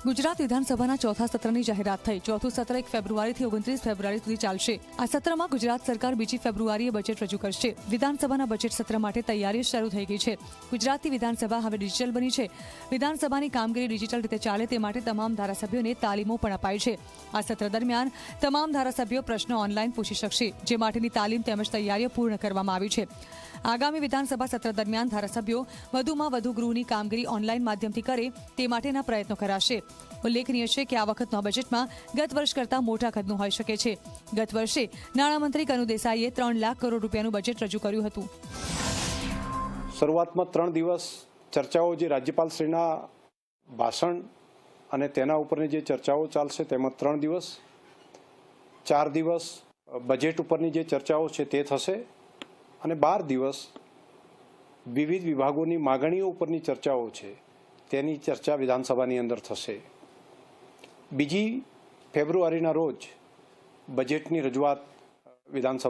ગુજરાત વિધાનસભાના ચોથા સત્રની જાહેરાત થઈ. ચોથું સત્ર એક ફેબ્રુઆરીથી ઓગણત્રીસ ફેબ્રુઆરી સુધી ચાલશે. આ સત્રમાં ગુજરાત સરકાર બીજી ફેબ્રુઆરીએ બજેટ રજૂ કરશે. વિધાનસભાના બજેટ સત્ર માટે તૈયારી શરૂ થઈ ગઈ છે. ગુજરાતની વિધાનસભા હવે ડિજિટલ બની છે. વિધાનસભાની કામગીરી ડિજિટલ રીતે ચાલે તે માટે તમામ ધારાસભ્યોને તાલીમો પણ અપાય છે. આ સત્ર દરમિયાન તમામ ધારાસભ્યો પ્રશ્નો ઓનલાઈન પૂછી શકશે, જે માટેની તાલીમ તેમજ તૈયારીઓ પૂર્ણ કરવામાં આવી છે. આગામી વિધાનસભા સત્ર દરમિયાન ધારાસભ્યો વધુમાં વધુ ગૃહની કામગીરી ઓનલાઈન માધ્યમથી કરે તે માટેના પ્રયત્નો કરાશે. ઉલ્લેખનીય છે કે આ વખતના બજેટમાં ગત વર્ષ કરતાં મોટા કદનું હોઈ શકે છે. ગત વર્ષે નાણામંત્રી કનુ દેસાઈએ ત્રણ લાખ કરોડ રૂપિયાનું બજેટ રજૂ કર્યું હતું. શરૂઆતમાં ત્રણ દિવસ ચર્ચાઓ જે રાજ્યપાલશ્રીના ભાષણ અને તેના ઉપરની જે ચર્ચાઓ ચાલશે તેમાં ત્રણ દિવસ, ચાર દિવસ બજેટ ઉપરની જે ચર્ચાઓ છે તે થશે. અને બાર દિવસ વિવિધ વિભાગોની માગણીઓ ઉપરની ચર્ચાઓ છે. તેની ચર્ચા વિધાનસભાની અંદર થશે. બીજી ફેબ્રુઆરીના રોજ બજેટની રજૂઆત વિધાનસભા